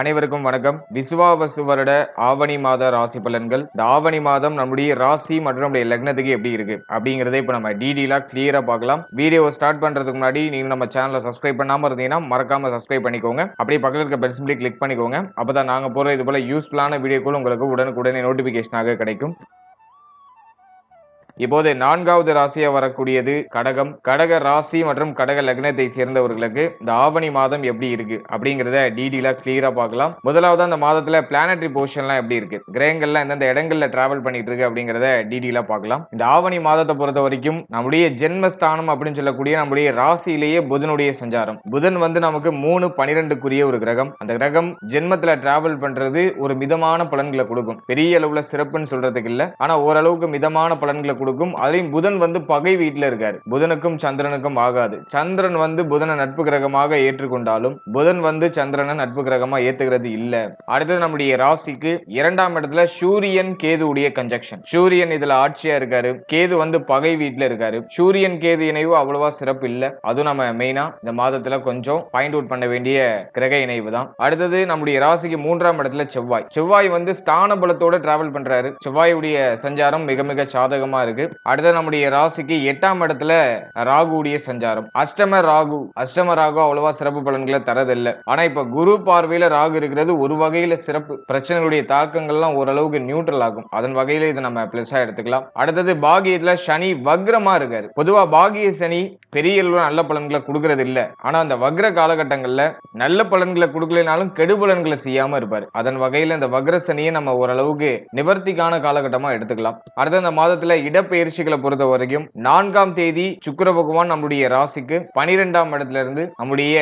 அனைவருக்கும் வணக்கம். விசுவாவசு வருட ஆவணி மாத ராசி பலன்கள். இந்த ஆவணி மாதம் நம்முடைய ராசி மற்றும் நம்முடைய லக்னத்துக்கு எப்படி இருக்கு? அப்படிங்கறத இப்ப நம்ம டீடெயிலா கிளியரா பார்க்கலாம். வீடியோ ஸ்டார்ட் பண்றதுக்கு முன்னாடி நீங்க நம்ம சேனலை சப்ஸ்கிரைப் பண்ணாம இருந்தீங்கன்னா மறக்காம சப்ஸ்கிரைப் பண்ணிக்கோங்க. அப்படியே பக்கத்தில் இருக்க பெல் சிம்பிளி கிளிக் பண்ணிக்கோங்க. அப்பதான் நாங்க போற இது போல யூஸ்ஃபுல்லான வீடியோக்கள் உங்களுக்கு உடனுக்குடனே நோட்டிபிகேஷனாக கிடைக்கும். இப்போது நான்காவது ராசியா வரக்கூடியது கடகம். கடக ராசி மற்றும் கடக லக்னத்தை சேர்ந்தவர்களுக்கு இந்த ஆவணி மாதம் எப்படி இருக்கு அப்படிங்கிறத டீடெயிலா கிளியரா பார்க்கலாம். முதலாவது அந்த மாதத்துல பிளானட்ரி பொசிஷன்லாம் எப்படி இருக்கு? கிரகங்கள்லாம் எந்தெந்த இடங்கள்ல டிராவல் பண்ணிட்டு இருக்கு அப்படிங்கிறத டீடெயிலா பார்க்கலாம். இந்த ஆவணி மாதத்தை பொறுத்த வரைக்கும் நம்முடைய ஜென்மஸ்தானம் அப்படின்னு சொல்லக்கூடிய நம்முடைய ராசியிலேயே புதனுடைய சஞ்சாரம். புதன் வந்து நமக்கு மூணு பனிரெண்டுக்குரிய ஒரு கிரகம். அந்த கிரகம் ஜென்மத்துல டிராவல் பண்றது ஒரு மிதமான பலன்களை கொடுக்கும். பெரிய அளவுல சிறப்புன்னு சொல்றதுக்கு இல்ல. ஆனா ஓரளவுக்கு மிதமான பலன்களை கொடுக்கும் அதையும் புதன் வந்து பகை வீட்டில் இருக்காரு. புதனுக்கும் சந்திரனுக்கும் ஆகாது. சந்திரன் வந்து புதனை நட்பு கிரகமாக ஏற்றுக்கொண்டாலும் புதன் வந்து சந்திரனை நட்பு கிரகமா ஏத்துக்கிறது இல்ல. அடுத்தது நம்முடைய ராசிக்கு இரண்டாம் இடத்துல சூரியன் கேது உடைய கன்ஜக்ஷன் சூரியன் இதுல ஆட்சியா இருக்காரு. கேது வந்து பகை வீட்டுல இருக்காரு. சூரியன் கேது இணைவு அவ்வளவா சிறப்பு இல்ல. அதுவும் நம்ம மெயினா இந்த மாதத்துல கொஞ்சம் பாயிண்ட் அவுட் பண்ண வேண்டிய கிரக இணைவு தான். அடுத்தது நம்முடைய ராசிக்கு மூன்றாம் இடத்துல செவ்வாய். செவ்வாய் வந்து ஸ்தான பலத்தோட டிராவல் பண்றாரு. செவ்வாயுடைய சஞ்சாரம் மிக மிக சாதகமா இருக்கு. அடுத்தது நம்முடைய ராசிக்கு எட்டாம் இடத்துல ராகுடைய சஞ்சாரம். அஷ்டம ராகு அஷ்டம ராகு அவ்வளவா சிறப்பு பலன்களை தரதில்லை. ஆனா இப்ப குரு பார்வையில ராகு இருக்கிறது ஒரு வகையில சிறப்பு. பிரச்சனைகளுடைய தாக்கங்கள்லாம் ஓரளவுக்கு நியூட்ரல் ஆகும். அதன் வகையில இதை நம்ம பிளஸா எடுத்துக்கலாம். அடுத்தது பாகியத்துல சனி வக்ரமா இருக்காரு. பொதுவா பாகிய சனி பெரிய நல்ல பலன்களை கொடுக்கறது இல்ல. ஆனா அந்த வக்ர காலகட்டங்கள்ல நல்ல பலன்களை கொடுக்கலனாலும் கெடு பலன்களை செய்யாம இருப்பார். அதன் வகையில இந்த வக்ர சனியை நம்ம ஓரளவுக்கு நிவர்த்திக்கான காலகட்டமா எடுத்துக்கலாம். அடுத்த இந்த மாதத்துல இடப்பெயர்ச்சிகளை பொறுத்த வரைக்கும் நான்காம் தேதி சுக்கிர பகவான் நம்முடைய ராசிக்கு பனிரெண்டாம் இடத்துல இருந்து நம்முடைய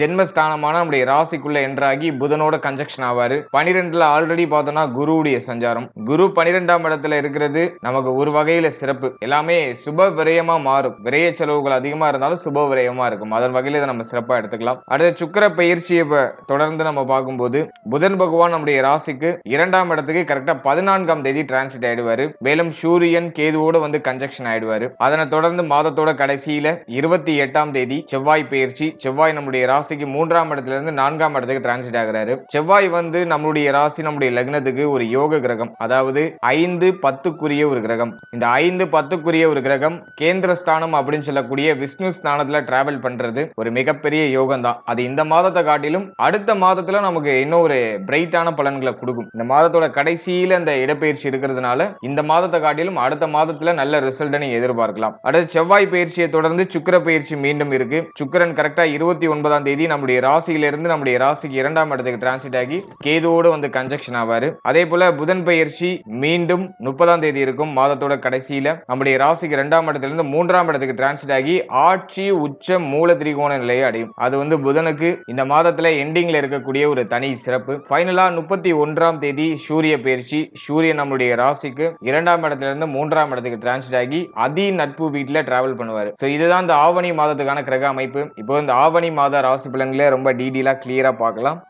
ஜென்மஸ்தானமான நம்முடைய ராசிக்குள்ள என்றாகி புதனோட கன்ஜெக்ஷன் ஆவாரு. பனிரெண்டுல ஆல்ரெடி பார்த்தோம்னா குருவுடைய சஞ்சாரம். குரு பனிரெண்டாம் இடத்துல இருக்கிறது நமக்கு ஒரு வகையில சிறப்பு. எல்லாமே சுப விரயமா மாறும். விரய செலவுகள் அதிகம் இருந்தாலும் சுப விரயமாக இருக்கும். அதன் வகையில இதை நம்ம சிறப்பாக எடுத்துக்கலாம். அடுத்து சுக்கர பயிற்சியை தொடர்ந்து நம்ம பார்க்கும்போது புதன் பகவான் நம்முடைய ராசிக்கு இரண்டாம் இடத்துக்கு கரெக்டா பதினான்காம் தேதி டிரான்சிட் ஆயிடுவார். மேலும் சூரியன் கேதுவோடு வந்து கன்ஜெக்ஷன் ஆயிடுவாரு. அதனை தொடர்ந்து மாதத்தோட கடைசியில இருபத்தி எட்டாம் தேதி செவ்வாய் பயிற்சி செவ்வாய் நம்முடைய ராசிக்கு மூன்றாம் இடத்துல இருந்து நான்காம் இடத்துக்கு டிரான்சிட் ஆகிறாரு. செவ்வாய் வந்து நம்மளுடைய ராசி நம்முடைய லக்னத்துக்கு ஒரு யோக கிரகம். அதாவது ஐந்து பத்துக்குரிய ஒரு கிரகம். இந்த ஐந்து பத்துக்குரிய ஒரு கிரகம் கேந்திர ஸ்தானம் அப்படின்னு சொல்லக்கூடிய விஷ்ணு ஸ்தானத்துல டிராவல் பண்றது ஒரு மிகப்பெரிய யோகம் தான் அது இந்த மாதத்தை காட்டிலும் அடுத்த மாதத்துல நமக்கு இன்னும் ஒரு பிரைட்டான பலன்களை கொடுக்கும். இந்த மாதத்தோட கடைசியில இந்த இடப்பெயர்ச்சி இருக்கிறதுனால இந்த மாதத்தை காட்டிலும் அடுத்த மாதத்துல நல்ல ரிசல்ட் நீங்க எதிர்பார்க்கலாம். அடுத்து செவ்வாய் பயிற்சியை தொடர்ந்து சுக்கிர பயிற்சி மீண்டும் இருக்கு. சுக்கிரன் கரெக்டா இருபத்தி ஒன்பதாம் தேதி நம்முடைய ராசியிலிருந்து நம்முடைய ராசிக்கு இரண்டாம் இடத்துக்கு டிரான்சிட் ஆகி கேதுவோடு வந்து கன்ஜெக்ஷன் ஆவாரு. அதே போல புதன் பயிற்சி மீண்டும் முப்பதாம் தேதி இருக்கும் மாதத்தோட கடைசியில நம்முடைய ராசிக்கு இரண்டாம் இடத்துல இருந்து மூன்றாம் இடத்துக்கு டிரான்சிட் ஆகி ஆட்சி உச்ச மூல திரிகோண நிலையை அடையும். அது வந்து புதனுக்கு இந்த மாதத்துல எண்டிங்ல இருக்கக்கூடிய ஒரு தனி சிறப்பு. ஃபைனலா முப்பத்தி ஒன்றாம் தேதி சூரிய பயிற்சி. சூரியன் நம்மளுடைய ராசிக்கு இரண்டாம் இடத்துல இருந்து மூன்றாம் இடத்துக்கு டிரான்ஸ்ட் ஆகி அதி நட்பு வீட்டுல டிராவல் பண்ணுவாரு. ஸோ இதுதான் இந்த ஆவணி மாதத்துக்கான கிரக அமைப்பு. இப்போ இந்த ஆவணி மாத ராசி பலன்களை ரொம்ப டீடெயிலாக கிளியரா பார்க்கலாம்.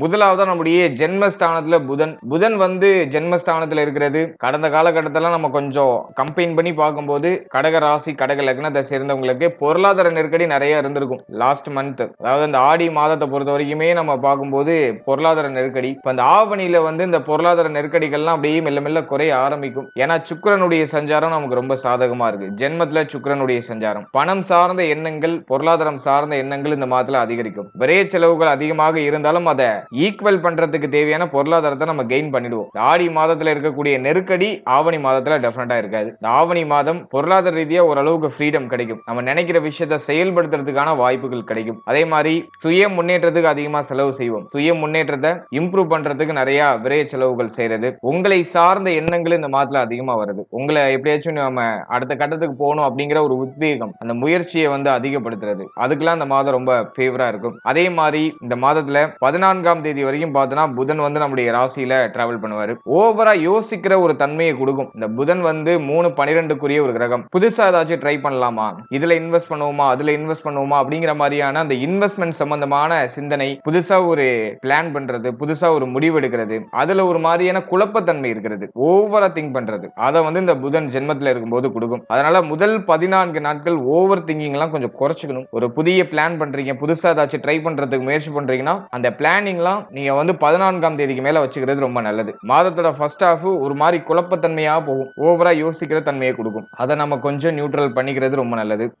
முதலாவதா நம்முடைய ஜென்மஸ்தானத்துல புதன். புதன் வந்து ஜென்மஸ்தானத்துல இருக்கிறது. கடந்த காலகட்டத்தில நம்ம கொஞ்சம் கம்பைன் பண்ணி பார்க்கும்போது கடக ராசி கடக லக்னத்தை சேர்ந்தவங்களுக்கு பொருளாதார நெருக்கடி நிறைய இருந்திருக்கும். லாஸ்ட் மந்த் அதாவது இந்த ஆடி மாதத்தை பொறுத்த வரைக்குமே நம்ம பார்க்கும்போது பொருளாதார நெருக்கடி. இப்போ அந்த ஆவணியில வந்து இந்த பொருளாதார நெருக்கடிகள்லாம் அப்படியே மெல்ல மெல்ல குறைய ஆரம்பிக்கும். ஏன்னா சுக்கரனுடைய சஞ்சாரம் நமக்கு ரொம்ப சாதகமா இருக்கு. ஜென்மத்துல சுக்கிரனுடைய சஞ்சாரம். பணம் சார்ந்த எண்ணங்கள் பொருளாதாரம் சார்ந்த எண்ணங்கள் இந்த மாதத்துல அதிகரிக்கும். விரைய செலவுகள் அதிகமாக இருந்தாலும் அதை ஈக்குவல் பண்றதுக்கு தேவையான பொருளாதாரத்தை நம்ம கெயின் பண்ணிடுவோம். ஆடி மாதத்துல இருக்கக்கூடிய நெருக்கடி ஆவணி மாதத்துல டெஃபினட்டா இருக்காது. இந்த ஆவணி மாதம் பொருளாதார ரீதியா ஓரளவுக்கு ஃப்ரீடம் கிடைக்கும். நம்ம நினைக்கிற விஷயத்தை செயல்படுத்துறதுக்கான வாய்ப்புகள் கிடைக்கும். அதே மாதிரி சுய முன்னேற்றத்துக்கு அதிகமா செலவு செய்வோம். சுய முன்னேற்றத்தை இம்ப்ரூவ் பண்றதுக்கு நிறைய விரைய செலவுகள் செய்யறது உங்களை சார்ந்த எண்ணங்கள் இந்த மாதத்துல அதிகமா வருது. உங்களை எப்படியாச்சும் நம்ம அடுத்த கட்டத்துக்கு போகணும் அப்படிங்கிற ஒரு உத்வேகம் அந்த முயற்சியை வந்து அதிகப்படுத்துறது. அதுக்கெல்லாம் இந்த மாதம் ரொம்ப ஃபேவரா இருக்கும். அதே மாதிரி இந்த மாதத்துல பதினான்காம் பதினான்காம் தேதி வரைக்கும் பார்த்தோன்னா புதன் வந்து நம்முடைய ராசியில டிராவல் பண்ணுவாரு. ஓவரா யோசிக்கிற ஒரு தன்மையை கொடுக்கும். இந்த புதன் வந்து மூணு பனிரெண்டுக்குரிய ஒரு கிரகம். புதுசா ஏதாச்சும் ட்ரை பண்ணலாமா? இதுல இன்வெஸ்ட் பண்ணுவோமா? அதுல இன்வெஸ்ட் பண்ணுவோமா? அப்படிங்கிற மாதிரியான அந்த இன்வெஸ்ட்மெண்ட் சம்பந்தமான சிந்தனை புதுசா ஒரு பிளான் பண்றது புதுசா ஒரு முடிவு எடுக்கிறது அதுல ஒரு மாதிரியான குழப்பத்தன்மை இருக்கிறது. ஓவரா திங்க் பண்றது. அதை வந்து இந்த புதன் ஜென்மத்தில் இருக்கும்போது கொடுக்கும். அதனால முதல் பதினான்கு நாட்கள் ஓவர் திங்கிங் எல்லாம் கொஞ்சம் குறைச்சிக்கணும். ஒரு புதிய பிளான் பண்றீங்க புதுசா ஏதாச்சும் ட்ரை பண்றதுக்கு முயற்சி பண்றீங்கன்னா அந்த பிளானிங் பிளானிங்லாம் நீங்க வந்து பதினான்காம் தேதிக்கு மேல வச்சுக்கிறது ரொம்ப நல்லது. மாதத்தோட ஃபர்ஸ்ட் ஹாஃப் ஒரு மாதிரி குழப்பத்தன்மையா போகும். ஓவரா யோசிக்கிற தன்மையை கொடுக்கும். அதை நம்ம கொஞ்சம் நியூட்ரல் பண்ணிக்கிறது ரொம்ப நல்லது.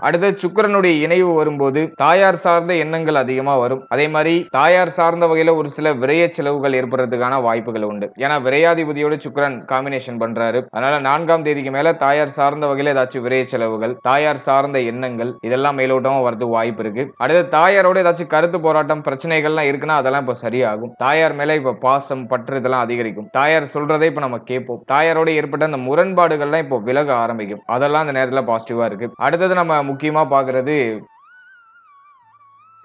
அடுத்து சுக்கரனுடைய இணைவு வரும்போது தாயார் சார்ந்த எண்ணங்கள் அதிகமா வரும். அதே மாதிரி தாயார் சார்ந்த வகையில ஒரு சில விரைய செலவுகள் ஏற்படுறதுக்கான வாய்ப்புகள் உண்டு. ஏன்னா விரையாதிபதியோட சுக்கரன் காம்பினேஷன் பண்றாரு. அதனால நான்காம் தேதிக்கு மேல தாயார் சார்ந்த வகையில ஏதாச்சும் விரைய செலவுகள் தாயார் சார்ந்த எண்ணங்கள் இதெல்லாம் மேலோட்டமா வரதுக்கு வாய்ப்பு இருக்கு. அடுத்து தாயாரோட ஏதாச்சும் கருத்து போராட்டம் பிரச்சனைகள்லாம் இருக்குன்னா அதெல்லாம் இப்ப சரியாகும். தாயார் மேல இப்ப பாசம் பற்று இதெல்லாம் அதிகரிக்கும். தாயார் சொல்றதை இப்ப நம்ம கேட்போம். தாயாரோட ஏற்பட்ட அந்த முரண்பாடுகள்லாம் இப்போ விலக ஆரம்பிக்கும். அதெல்லாம் அந்த நேரத்துல பாசிட்டிவா இருக்கு. அடுத்தது நம்ம முக்கியமாக பார்க்குறது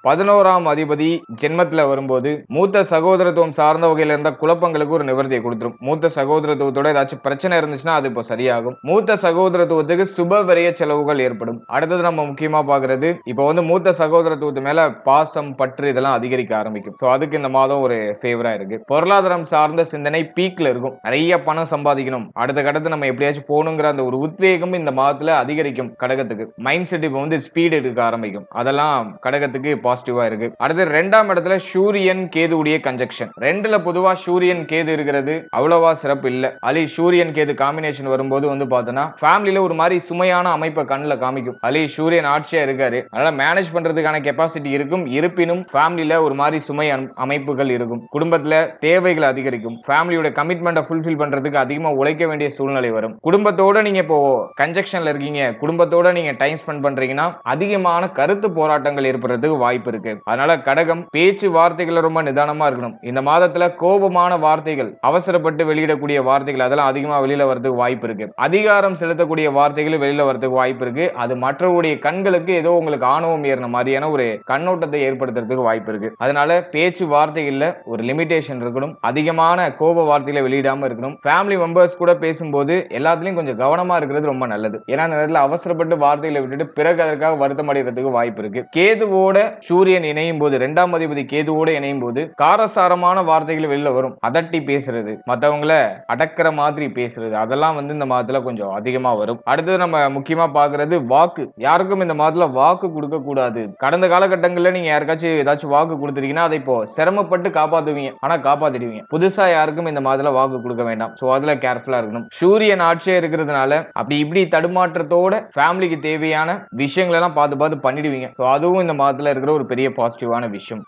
பதினோராம் அதிபதி ஜென்மத்தில் வரும்போது மூத்த சகோதரத்துவம் சார்ந்த வகையில் இருந்த குழப்பங்களுக்கு ஒரு நிவர்த்தியை கொடுத்துரும். மூத்த சகோதரத்துவத்தோட ஏதாச்சும் பிரச்சனை இருந்துச்சுன்னா அது இப்போ சரியாகும். மூத்த சகோதரத்துவத்துக்கு சுப விரைய செலவுகள் ஏற்படும். அடுத்தது நம்ம முக்கியமா பாக்குறது இப்போ வந்து மூத்த சகோதரத்துவத்து மேல பாசம் பற்று இதெல்லாம் அதிகரிக்க ஆரம்பிக்கும். ஸோ அதுக்கு இந்த மாதம் ஒரு ஃபேவரா இருக்கு. பொருளாதாரம் சார்ந்த சிந்தனை பீக்ல இருக்கும். நிறைய பணம் சம்பாதிக்கணும். அடுத்த கடத்து நம்ம எப்படியாச்சும் போகணுங்கிற அந்த ஒரு உத்வேகம் இந்த மாதத்துல அதிகரிக்கும். கடகத்துக்கு. மைண்ட் செட் இப்போ வந்து ஸ்பீடு எடுக்க ஆரம்பிக்கும். அதெல்லாம் கடகத்துக்கு பாசிட்டிவா இருக்கு. அடுத்து ரெண்டாம் இடத்துல சூரியன் கேதுவுடைய கன்ஜெக்ஷன் ரெண்டுல பொதுவா சூரியன் கேது இருக்கிறது அவ்வளவா சிறப்பு இல்ல. அலி சூரியன் கேது காம்பினேஷன் வரும்போது வந்து பார்த்தோன்னா ஃபேமிலியில ஒரு மாதிரி சுமையான அமைப்பை கண்ணில் காமிக்கும். அலி சூரியன் ஆட்சியா இருக்காரு. அதனால மேனேஜ் பண்றதுக்கான கெப்பாசிட்டி இருக்கும். இருப்பினும் ஃபேமிலியில ஒரு மாதிரி சுமை அம்- அமைப்புகள் இருக்கும். குடும்பத்துல தேவைகள் அதிகரிக்கும். ஃபேமிலியோட கமிட்மெண்ட்டை ஃபுல்ஃபில் பண்றதுக்கு அதிகமா உழைக்க வேண்டிய சூழ்நிலை வரும். குடும்பத்தோட நீங்க இப்போ கன்ஜெக்ஷன்ல இருக்கீங்க. குடும்பத்தோட நீங்க டைம் ஸ்பெண்ட் பண்றீங்கன்னா அதிகமான கருத்து போராட்டங்கள் ஏற்படுறதுக்கு வாய்ப்பு வாய்ப்பு இருக்கு. அதனால கடகம் பேச்சு வார்த்தைகள் ரொம்ப நிதானமா இருக்கணும். இந்த மாதத்துல கோபமான வார்த்தைகள் அவசரப்பட்டு வெளியிடக்கூடிய வார்த்தைகள் அதெல்லாம் அதிகமா வெளியில வரதுக்கு வாய்ப்பு இருக்கு. அதிகாரம் செலுத்தக்கூடிய வார்த்தைகள் வெளியில வரதுக்கு வாய்ப்பு இருக்கு. அது மற்றவருடைய கண்களுக்கு ஏதோ உங்களுக்கு ஆணவம் ஏறின மாதிரியான ஒரு கண்ணோட்டத்தை ஏற்படுத்துறதுக்கு வாய்ப்பு இருக்கு. அதனால பேச்சு வார்த்தைகள்ல ஒரு லிமிடேஷன் இருக்கணும். அதிகமான கோப வார்த்தைகளை வெளியிடாம இருக்கணும். ஃபேமிலி மெம்பர்ஸ் கூட பேசும்போது எல்லாத்துலயும் கொஞ்சம் கவனமா இருக்கிறது ரொம்ப நல்லது. ஏன்னா அந்த நேரத்தில் அவசரப்பட்டு வார்த்தைகளை விட்டுட்டு பிறகு அதற்காக வருத்தம் அடைகிறதுக்கு வாய்ப்பு இருக்கு. கேதுவோட சூரியன் இணையும் போது ரெண்டாம் அதிபதி கேதுவோட இணையும் போது காரசாரமான வார்த்தைகள் வெளில வரும். அதட்டி பேசுறது. மற்றவங்கள அடக்கிற மாதிரி பேசுறது. அதெல்லாம் வந்து இந்த மாதத்துல கொஞ்சம் அதிகமா வரும். அடுத்தது நம்ம முக்கியமா பாக்குறது வாக்கு. யாருக்கும் இந்த மாதத்துல வாக்கு கொடுக்க கூடாது. கடந்த காலகட்டங்கள்ல நீங்க யாருக்காச்சும் ஏதாச்சும் வாக்கு கொடுத்துருக்கீங்கன்னா அதை இப்போ சிரமப்பட்டு காப்பாத்துவீங்க. ஆனா காப்பாத்திடுவீங்க. புதுசா யாருக்கும் இந்த மாதத்துல வாக்கு கொடுக்க வேண்டாம். சோ அதுல கேர்ஃபுல்லா இருக்கணும். சூரியன் ஆட்சியா இருக்கிறதுனால அப்படி இப்படி தடுமாற்றத்தோட ஃபேமிலிக்கு தேவையான விஷயங்களெல்லாம் பார்த்து பார்த்து பண்ணிடுவீங்க. சோ அதுவும் இந்த மாதத்துல இருக்கிற ஒரு பெரிய பாசிட்டிவான விஷயம்.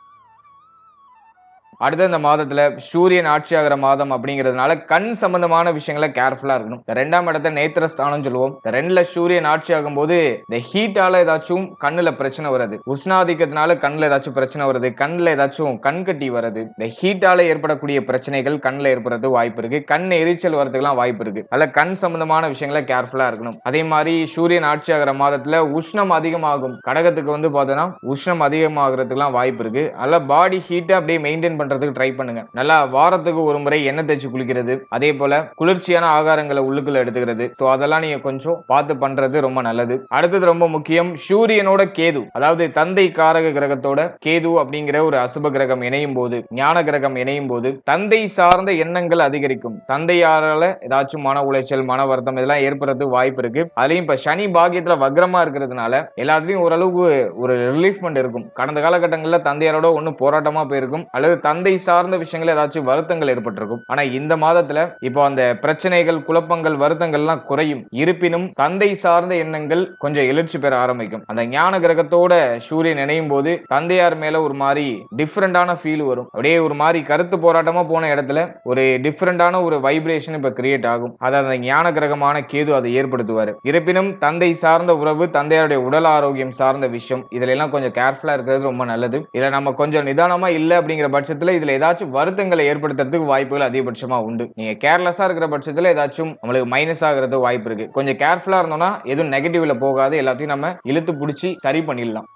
அடுத்த இந்த மாதத்துல சூரியன் ஆட்சி ஆகிற மாதம் அப்படிங்கிறதுனால கண் சம்பந்தமான விஷயங்களை கேர்ஃபுல்லா இருக்கணும். இந்த ரெண்டாம் இடத்த நேத்திரஸ்தானம் சொல்லுவோம். இந்த ரெண்டுல சூரியன் ஆட்சி ஆகும்போது இந்த ஹீட்டால ஏதாச்சும் கண்ணுல பிரச்சனை வருது உஷ்ணாதிக்கத்தினால கண்ணுல ஏதாச்சும் பிரச்சனை வருது கண்ணுல ஏதாச்சும் கண் கட்டி வருது இந்த ஹீட்டால ஏற்படக்கூடிய பிரச்சனைகள் கண்ணுல ஏற்படுறது வாய்ப்பு இருக்கு. கண் எரிச்சல் வரதுக்கெல்லாம் வாய்ப்பு இருக்கு. அதுல கண் சம்பந்தமான விஷயங்களை கேர்ஃபுல்லா இருக்கணும். அதே மாதிரி சூரியன் ஆட்சி ஆகிற மாதத்துல உஷ்ணம் அதிகமாகும். கடகத்துக்கு வந்து பார்த்தோன்னா உஷ்ணம் அதிகமாகிறதுக்குலாம் வாய்ப்பு இருக்கு. அதில் பாடி ஹீட்டை அப்படியே மெயின்டைன் பண்றதுக்கு ட்ரை பண்ணுங்க. நல்லா வாரத்துக்கு ஒரு முறை எண்ணெய் தேய்ச்சி குளிக்கிறது அதே போல குளிர்ச்சியான ஆகாரங்களை உள்ளுக்குள்ள எடுத்துக்கிறது. ஸோ அதெல்லாம் நீங்க கொஞ்சம் பார்த்து பண்றது ரொம்ப நல்லது. அடுத்தது ரொம்ப முக்கியம் சூரியனோட கேது அதாவது தந்தை காரக கிரகத்தோட கேது அப்படிங்கிற ஒரு அசுப கிரகம் இணையும் போது ஞான கிரகம் இணையும் போது தந்தை சார்ந்த எண்ணங்கள் அதிகரிக்கும். தந்தையாரால ஏதாச்சும் மன உளைச்சல் மன வருத்தம் இதெல்லாம் ஏற்படுறதுக்கு வாய்ப்பு இருக்கு. அதுலயும் இப்ப சனி பாக்கியத்துல வக்ரமா இருக்கிறதுனால எல்லாத்துலயும் ஓரளவுக்கு ஒரு ரிலீஃப்மெண்ட் இருக்கும். கடந்த காலகட்டங்களில் தந்தையாரோட ஒண்ணு போராட்டமா போயிருக்கும். அல்லது தந்தை சார்ந்த விஷயங்கள் ஏதாச்சும் வருத்தங்கள் ஏற்பட்டிருக்கும். ஆனா இந்த மாதத்துல இப்போ அந்த பிரச்சனைகள் குழப்பங்கள் வருத்தங்கள்லாம் குறையும். இருப்பினும் தந்தை சார்ந்த எண்ணங்கள் கொஞ்சம் எழுச்சி பெற ஆரம்பிக்கும். அந்த ஞான கிரகத்தோட சூரியன் இணையும் போது தந்தையார் மேல ஒரு மாதிரி டிஃப்ரெண்டான ஃபீல் வரும். அப்படியே ஒரு மாதிரி கருத்து போராட்டமா போன இடத்துல ஒரு டிஃப்ரெண்டான ஒரு வைப்ரேஷன் இப்ப கிரியேட் ஆகும். அதை அந்த ஞான கிரகமான கேது அதை ஏற்படுத்துவார். இருப்பினும் தந்தை சார்ந்த உறவு தந்தையாருடைய உடல் ஆரோக்கியம் சார்ந்த விஷயம் இதுல எல்லாம் கொஞ்சம் கேர்ஃபுல்லா இருக்கிறது ரொம்ப நல்லது. இதுல நம்ம கொஞ்சம் நிதானமா இல்லை அப்படிங்கிற பட்சத்தில் இதுல ஏதாச்சும் வருத்தங்களை ஏற்படுத்துறதுக்கு வாய்ப்புகள் அதிகபட்சமா உண்டு. நீங்க கேர்லெஸ்ஸாக இருக்கிற பட்சத்துல ஏதாச்சும் நம்மளுக்கு மைனஸ் ஆகிறது வாய்ப்பு இருக்கு. கொஞ்சம் கேர்ஃபுல்லா இருந்தோம்னா எதுவும் நெகட்டிவ்ல போகாது. எல்லாத்தையும் நம்ம இழுத்து பிடிச்சி சரி பண்ணிடலாம்.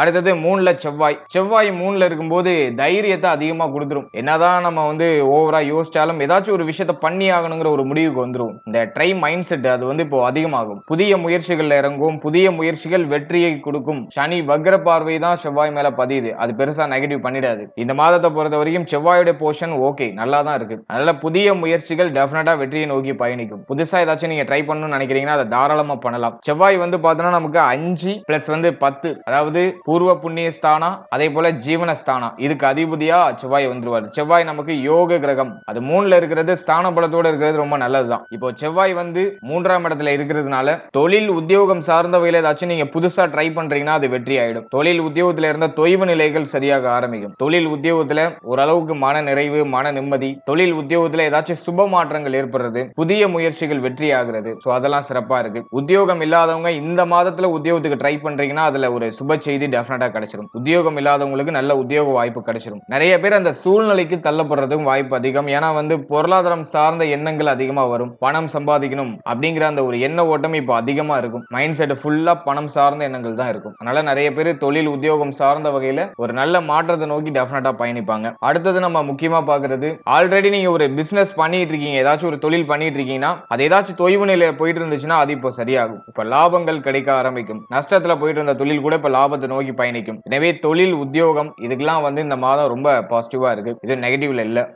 அடுத்தது மூணுல செவ்வாய். செவ்வாய் மூணுல இருக்கும்போது தைரியத்தை அதிகமா கொடுத்துரும். என்னதான் நம்ம வந்து ஓவரா யோசிச்சாலும் ஏதாச்சும் ஒரு விஷயத்த பண்ணி ஆகணுங்கிற ஒரு முடிவுக்கு வந்துடும் இந்த ட்ரை மைண்ட் செட் அது வந்து இப்போ அதிகமாகும். புதிய முயற்சிகள் இறங்கும். புதிய முயற்சிகள் வெற்றியை கொடுக்கும். சனி வக்ர பார்வை தான் செவ்வாய் மேல பதியுது. அது பெருசா நெகட்டிவ் பண்ணிடாது. இந்த மாதத்தை பொறுத்த வரைக்கும் செவ்வாயோட போர்ஷன் ஓகே நல்லா தான் இருக்கு. அதனால புதிய முயற்சிகள் டெஃபினட்டா வெற்றியை நோக்கி பயணிக்கும். புதுசா ஏதாச்சும் நீங்க ட்ரை பண்ணணும்னு நினைக்கிறீங்கன்னா அதை தாராளமா பண்ணலாம். செவ்வாய் வந்து பார்த்தோன்னா நமக்கு அஞ்சு பிளஸ் வந்து பத்து. அதாவது பூர்வ புண்ணிய ஸ்தானா அதே போல ஜீவன ஸ்தானா. இதுக்கு அதிபதியா செவ்வாய் வந்துருவார். செவ்வாய் நமக்கு யோக கிரகம். அது மூணுல இருக்கிறது ஸ்தான பலத்தோட இருக்கிறது ரொம்ப நல்லதுதான். இப்போ செவ்வாய் வந்து மூன்றாம் இடத்துல இருக்கிறதுனால தொழில் உத்தியோகம் சார்ந்தவையில ஏதாச்சும் நீங்க புதுசா ட்ரை பண்றீங்கன்னா அது வெற்றி ஆயிடும். தொழில் உத்தியோகத்துல இருந்த தொய்வு நிலைகள் சரியாக ஆரம்பிக்கும். தொழில் உத்தியோகத்துல ஓரளவுக்கு மன நிறைவு மன நிம்மதி தொழில் உத்தியோகத்துல ஏதாச்சும் சுப மாற்றங்கள் ஏற்படுறது புதிய முயற்சிகள் வெற்றி ஆகிறது. ஸோ அதெல்லாம் சிறப்பா இருக்கு. உத்தியோகம் இல்லாதவங்க இந்த மாதத்துல உத்தியோகத்துக்கு ட்ரை பண்றீங்கன்னா அதுல ஒரு சுப செய்தி டெஃபினட்டாக கிடைச்சிடும் உத்தியோகம் இல்லாதவங்களுக்கு நல்ல உத்தியோக வாய்ப்பு கிடைச்சிடும் நிறைய பேர் அந்த சூழ்நிலைக்கு தள்ளப்படுறதுக்கும் வாய்ப்பு அதிகம். ஏன்னா வந்து பொருளாதாரம் சார்ந்த எண்ணங்கள் அதிகமா வரும். பணம் சம்பாதிக்கணும் அப்படிங்கிற அந்த ஒரு எண்ண ஓட்டம் இப்போ அதிகமா இருக்கும். மைண்ட் செட் ஃபுல்லா பணம் சார்ந்த எண்ணங்கள் தான் இருக்கும். அதனால நிறைய பேர் தொழில் உத்தியோகம் சார்ந்த வகையில் ஒரு நல்ல மாற்றத்தை நோக்கி டெஃபினட்டாக பயணிப்பாங்க. அடுத்தது நம்ம முக்கியமா பாக்குறது ஆல்ரெடி நீங்க ஒரு பிஸ்னஸ் பண்ணிட்டு இருக்கீங்க. ஏதாச்சும் ஒரு தொழில் பண்ணிட்டு இருக்கீங்கன்னா அது ஏதாச்சும் தொய்வு நிலையில போயிட்டு இருந்துச்சுன்னா அது இப்போ சரியாகும். இப்போ லாபங்கள் கிடைக்க ஆரம்பிக்கும். நஷ்டத்தில் போயிட்டு இருந்த தொழில் கூட இப்போ லாபத்தை நோக்கி பயணிக்கும். எனவே தொழில் உத்தியோகம் இதுக்கெல்லாம் வந்து இந்த மாதம் ரொம்ப பாசிட்டிவா இருக்கு. இது நெகட்டிவ்ல இல்ல.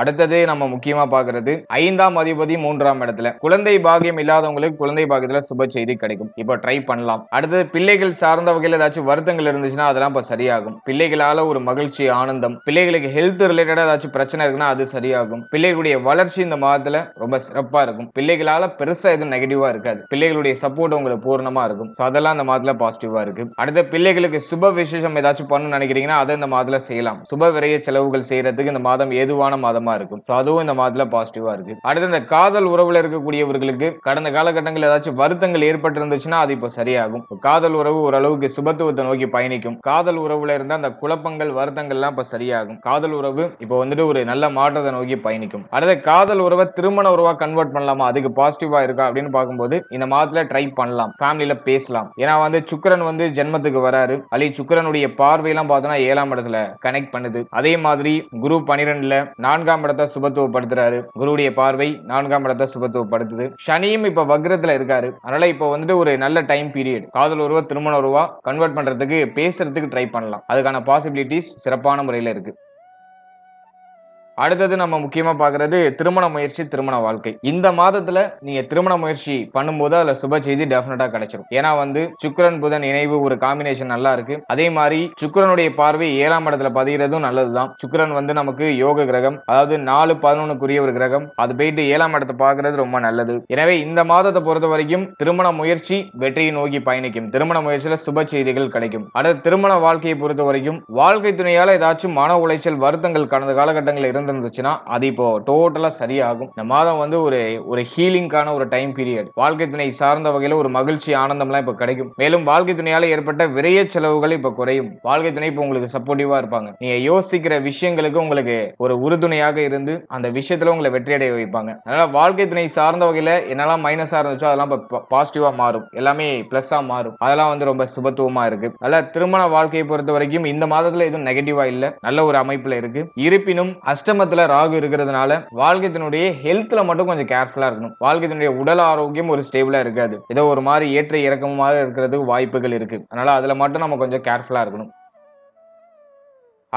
அடுத்தது நம்ம முக்கியமா பாக்குறது ஐந்தாம் அதிபதி மூன்றாம் இடத்துல. குழந்தை பாகியம் இல்லாதவங்களுக்கு குழந்தை பாகியத்துல சுப செய்தி கிடைக்கும். இப்போ ட்ரை பண்ணலாம். அடுத்தது பிள்ளைகள் சார்ந்த வகையில் ஏதாச்சும் வருத்தங்கள் இருந்துச்சுன்னா அதெல்லாம் இப்போ சரியாகும். பிள்ளைகளால ஒரு மகிழ்ச்சி ஆனந்தம் பிள்ளைகளுக்கு ஹெல்த் ரிலேட்டடா ஏதாச்சும் பிரச்சனை இருக்குன்னா அது சரியாகும். பிள்ளைகளுடைய வளர்ச்சி இந்த மாதத்துல ரொம்ப சிறப்பா இருக்கும். பிள்ளைகளால பெருசா எதுவும் நெகட்டிவா இருக்காது. பிள்ளைகளுடைய சப்போர்ட் உங்களுக்கு பூர்ணமா இருக்கும். அதெல்லாம் இந்த மாதத்துல பாசிட்டிவா இருக்கு. அடுத்த பிள்ளைகளுக்கு சுப விசேஷம் ஏதாச்சும் பண்ணணும்னு நினைக்கிறீங்கன்னா அதை இந்த மாதத்துல செய்யலாம். சுப விரைய செலவுகள் செய்யறதுக்கு இந்த மாதம் ஏதுவான மாதம் இருக்கும். அதுவும் இந்த மாதத்துல பாசிட்டிவா இருக்கு. அடுத்து இந்த காதல் உறவுல இருக்கக்கூடியவர்களுக்கு கடந்த காலகட்டங்களில் ஏதாச்சும் வருத்தங்கள் ஏற்பட்டு இருந்துச்சுன்னா அது இப்போ சரியாகும். காதல் உறவு ஓரளவுக்கு சுபத்துவத்தை நோக்கி பயணிக்கும். காதல் உறவுல இருந்த அந்த குழப்பங்கள் வருத்தங்கள்லாம் இப்ப சரியாகும். காதல் உறவு இப்போ வந்துட்டு ஒரு நல்ல மாற்றத்தை நோக்கி பயணிக்கும். அடுத்த காதல் உறவை திருமண உறவா கன்வெர்ட் பண்ணலாமா? அதுக்கு பாசிட்டிவா இருக்கா அப்படின்னு பார்க்கும்போது இந்த மாதத்துல ட்ரை பண்ணலாம். ஃபேமிலியில பேசலாம். ஏன்னா வந்து சுக்கிரன் வந்து ஜென்மத்துக்கு வராரு. அலி சுக்கரனுடைய பார்வையெல்லாம் பார்த்தோன்னா ஏழாம் இடத்துல கனெக்ட் பண்ணுது. அதே மாதிரி குரு பனிரெண்டுல நான்காம் இடத்தை சுபத்துவப்படுத்துறாரு. குருவுடைய பார்வை நான்காம் இடத்தை சுபத்துவப்படுத்துது. சனியும் இப்ப வக்ரத்துல இருக்காரு. அதனால இப்ப வந்துட்டு ஒரு நல்ல டைம் பீரியட் காதல் உருவா திருமண உருவா கன்வெர்ட் பண்றதுக்கு பேசுறதுக்கு ட்ரை பண்ணலாம். அதுக்கான பாசிபிலிட்டிஸ் சிறப்பான முறையில இருக்கு. அடுத்தது நம்ம முக்கியமா பாக்குறது திருமண முயற்சி திருமண வாழ்க்கை. இந்த மாதத்துல நீங்க திருமண முயற்சி பண்ணும்போது அதுல சுப செய்தி டெஃபினட்டா கிடைச்சிடும் ஏன்னா வந்து சுக்கரன் புதன் இணைவு ஒரு காம்பினேஷன் நல்லா இருக்கு. அதே மாதிரி சுக்கிரனுடைய பார்வை ஏழாம் இடத்துல பதிகிறதும் நல்லதுதான். சுக்கிரன் வந்து நமக்கு யோக கிரகம் அதாவது நாலு பதினொன்னுக்குரிய ஒரு கிரகம். அது போயிட்டு ஏழாம் இடத்தை பாக்குறது ரொம்ப நல்லது. எனவே இந்த மாதத்தை பொறுத்த வரைக்கும் திருமண முயற்சி வெற்றியை நோக்கி பயணிக்கும். திருமண முயற்சியில சுப செய்திகள் கிடைக்கும். அடுத்த திருமண வாழ்க்கையை பொறுத்த வரைக்கும் வாழ்க்கை துணையால ஏதாச்சும் மன உளைச்சல் வருத்தங்கள் கடந்த காலகட்டங்களில் இருந்திருந்துச்சுன்னா அது இப்போ டோட்டலா சரியாகும். இந்த மாதம் வந்து ஒரு ஒரு ஹீலிங்கான ஒரு டைம் பீரியட் வாழ்க்கை துணை சார்ந்த வகையில ஒரு மகிழ்ச்சி ஆனந்தம்லாம் இப்போ கிடைக்கும். மேலும் வாழ்க்கை துணையால ஏற்பட்ட விரைய செலவுகள் இப்போ குறையும். வாழ்க்கை துணை இப்போ உங்களுக்கு சப்போர்ட்டிவா இருப்பாங்க. நீங்க யோசிக்கிற விஷயங்களுக்கு உங்களுக்கு ஒரு உறுதுணையாக இருந்து அந்த விஷயத்துல உங்களை வெற்றியடைய வைப்பாங்க. அதனால வாழ்க்கை துணை சார்ந்த வகையில என்னெல்லாம் மைனஸா இருந்துச்சோ அதெல்லாம் இப்போ பாசிட்டிவா மாறும். எல்லாமே பிளஸ்ஸா மாறும். அதெல்லாம் வந்து ரொம்ப சுபத்துவமா இருக்கு. அதனால திருமண வாழ்க்கையை பொறுத்த வரைக்கும் இந்த மாதத்துல எதுவும் நெகட்டிவா இல்ல. நல்ல ஒரு அமைப்புல இருக்கு. இருப்பினும் அஷ்டமத்துல ராகு இருக்கிறதுனால வாழ்க்கையினுடைய ஹெல்த்ல மட்டும் கொஞ்சம் கேர்ஃபுல்லா இருக்கணும். வாழ்க்கையினுடைய உடல் ஆரோக்கியம் ஒரு ஸ்டேபிளா இருக்காது. ஏதோ ஒரு மாதிரி ஏற்ற இறக்கமாக இருக்கிறதுக்கு வாய்ப்புகள் இருக்கு. அதனால அதுல மட்டும் நம்ம கொஞ்சம் கேர்ஃபுல்லா இருக்கணும்.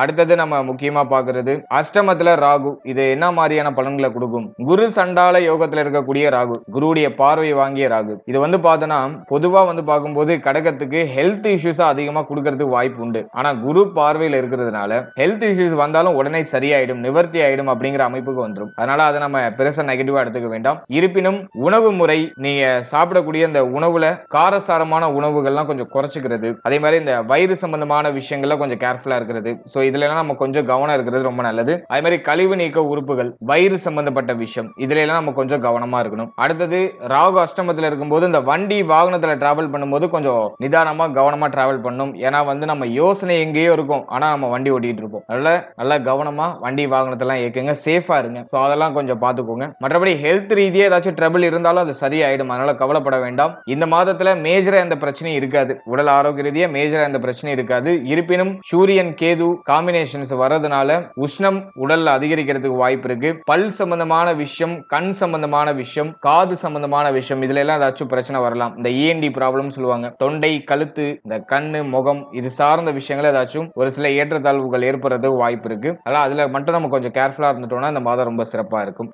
அடுத்தது நம்ம முக்கியமா பாக்குறது அஷ்டமத்துல ராகு. இது என்ன மாதிரியான பலன்களை கொடுக்கும்? குரு சண்டால யோகத்துல இருக்கக்கூடிய ராகு. குருடைய பார்வை வாங்கிய ராகு. இது வந்து பார்த்தோன்னா பொதுவா வந்து பார்க்கும்போது கடகத்துக்கு ஹெல்த் இஷ்யூஸ் அதிகமா கொடுக்கறதுக்கு வாய்ப்பு உண்டு. ஆனா குரு பார்வையில இருக்கிறதுனால ஹெல்த் இஷ்யூஸ் வந்தாலும் உடனே சரியாயிடும் நிவர்த்தி ஆயிடும் அப்படிங்கிற அமைப்புக்கு வந்துடும் அதனால அதை நம்ம பெருசா நெகட்டிவா எடுத்துக்க வேண்டாம். இருப்பினும் உணவு முறை நீங்க சாப்பிடக்கூடிய இந்த உணவுல காரசாரமான உணவுகள்லாம் கொஞ்சம் குறைச்சிக்கிறது. அதே மாதிரி இந்த வயிறு சம்பந்தமான விஷயங்கள்ல கொஞ்சம் கேர்ஃபுல்லா இருக்கிறது. ஸோ இதுல எல்லாம் நம்ம கொஞ்சம் கவனம் இருக்கிறது ரொம்ப நல்லது. அதே மாதிரி கழிவு நீக்க உறுப்புகள் வயிறு சம்பந்தப்பட்ட விஷயம் இதுல எல்லாம் நம்ம கொஞ்சம் கவனமா இருக்கணும். அடுத்தது ராகு அஷ்டமத்துல இருக்கும்போது இந்த வண்டி வாகனத்துல டிராவல் பண்ணும்போது கொஞ்சம் நிதானமா கவனமா டிராவல் பண்ணும். ஏன்னா வந்து நம்ம யோசனை எங்கேயோ இருக்கும். ஆனா நம்ம வண்டி ஓட்டிட்டு இருப்போம். அதனால நல்லா கவனமா வண்டி வாகனத்தெல்லாம் இயக்குங்க. சேஃபா இருங்க. ஸோ அதெல்லாம் கொஞ்சம் பார்த்துக்கோங்க மற்றபடி ஹெல்த் ரீதியாக ஏதாச்சும் ட்ரபிள் இருந்தாலும் அது சரியாயிடும். அதனால கவலைப்பட வேண்டாம். இந்த மாதத்துல மேஜரா எந்த பிரச்சனையும் இருக்காது. உடல் ஆரோக்கிய ரீதியாக மேஜரா எந்த பிரச்சனையும் இருக்காது. இருப்பினும் சூரியன் கேது காம்பினேஷன்ஸ் வர்றதுனால உஷ்ணம் உடல்ல அதிகரிக்கிறதுக்கு வாய்ப்பு இருக்கு. பல் சம்பந்தமான விஷயம் கண் சம்பந்தமான விஷயம் காது சம்பந்தமான விஷயம் இதுல எல்லாம் ஏதாச்சும் பிரச்சனை வரலாம். இந்த இஎன்டி ப்ராப்ளம் சொல்லுவாங்க. தொண்டை கழுத்து இந்த கண்ணு முகம் இது சார்ந்த விஷயங்கள் ஏதாச்சும் ஒரு சில ஏற்றத்தாழ்வுகள் ஏற்படுறதுக்கு வாய்ப்பு இருக்கு. அதனால அதுல மட்டும் நம்ம கொஞ்சம் கேர்ஃபுல்லா இருந்துட்டோம்னா இந்த மாதம் ரொம்ப சிறப்பா இருக்கும்.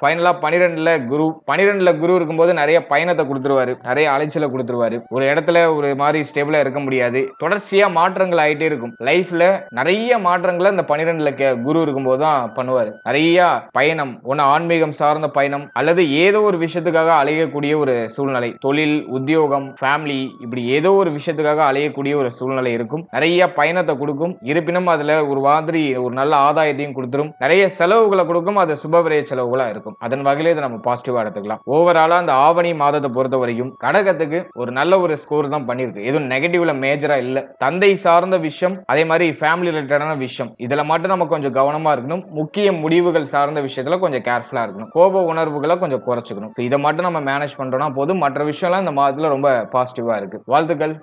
ஃபைனலாக பனிரெண்டில் குரு பனிரெண்டில் குரு இருக்கும்போது நிறைய பயணத்தை கொடுத்துருவாரு. நிறைய அலைச்சலை கொடுத்துருவாரு. ஒரு இடத்துல ஒரு மாதிரி ஸ்டேபிளாக இருக்க முடியாது. தொடர்ச்சியாக மாற்றங்கள் ஆகிட்டே இருக்கும். லைஃப்பில் நிறைய மாற்றங்களை இந்த பனிரெண்டில் குரு இருக்கும்போது தான் பண்ணுவார். நிறையா பயணம் ஒன்று ஆன்மீகம் சார்ந்த பயணம் அல்லது ஏதோ ஒரு விஷயத்துக்காக அலையக்கூடிய ஒரு சூழ்நிலை. தொழில் உத்தியோகம் ஃபேமிலி இப்படி ஏதோ ஒரு விஷயத்துக்காக அலையக்கூடிய ஒரு சூழ்நிலை இருக்கும். நிறைய பயணத்தை கொடுக்கும். இருப்பினும் அதில் ஒரு மாதிரி ஒரு நல்ல ஆதாயத்தையும் கொடுத்துரும். நிறைய செலவுகளை கொடுக்கும். அது சுபவிரய செலவுகளாக இருக்கும். அதன் வகையில இதை நம்ம பாசிட்டிவா எடுத்துக்கலாம். ஓவராலா அந்த ஆவணி மாதத்தை பொறுத்த வரைக்கும் கடகத்துக்கு ஒரு நல்ல ஒரு ஸ்கோர் தான் பண்ணிருக்கு. எதுவும் நெகட்டிவ்ல மேஜரா இல்ல. தந்தை சார்ந்த விஷயம் அதே மாதிரி ஃபேமிலி ரிலேட்டடான விஷயம். இதுல மட்டும் நம்ம கொஞ்சம் கவனமா இருக்கணும். முக்கிய முடிவுகள் சார்ந்த விஷயத்துல கொஞ்சம் கேர்ஃபுல்லா இருக்கணும். கோப உணர்வுகளை கொஞ்சம் குறைச்சிக்கணும். இதை மட்டும் நம்ம மேனேஜ் பண்றோம்னா போதும். மற்ற விஷயம்லாம் இந்த மாதத்துல ரொம்ப பாசிட்டிவா இருக்கு. வாழ்த்துக்கள்.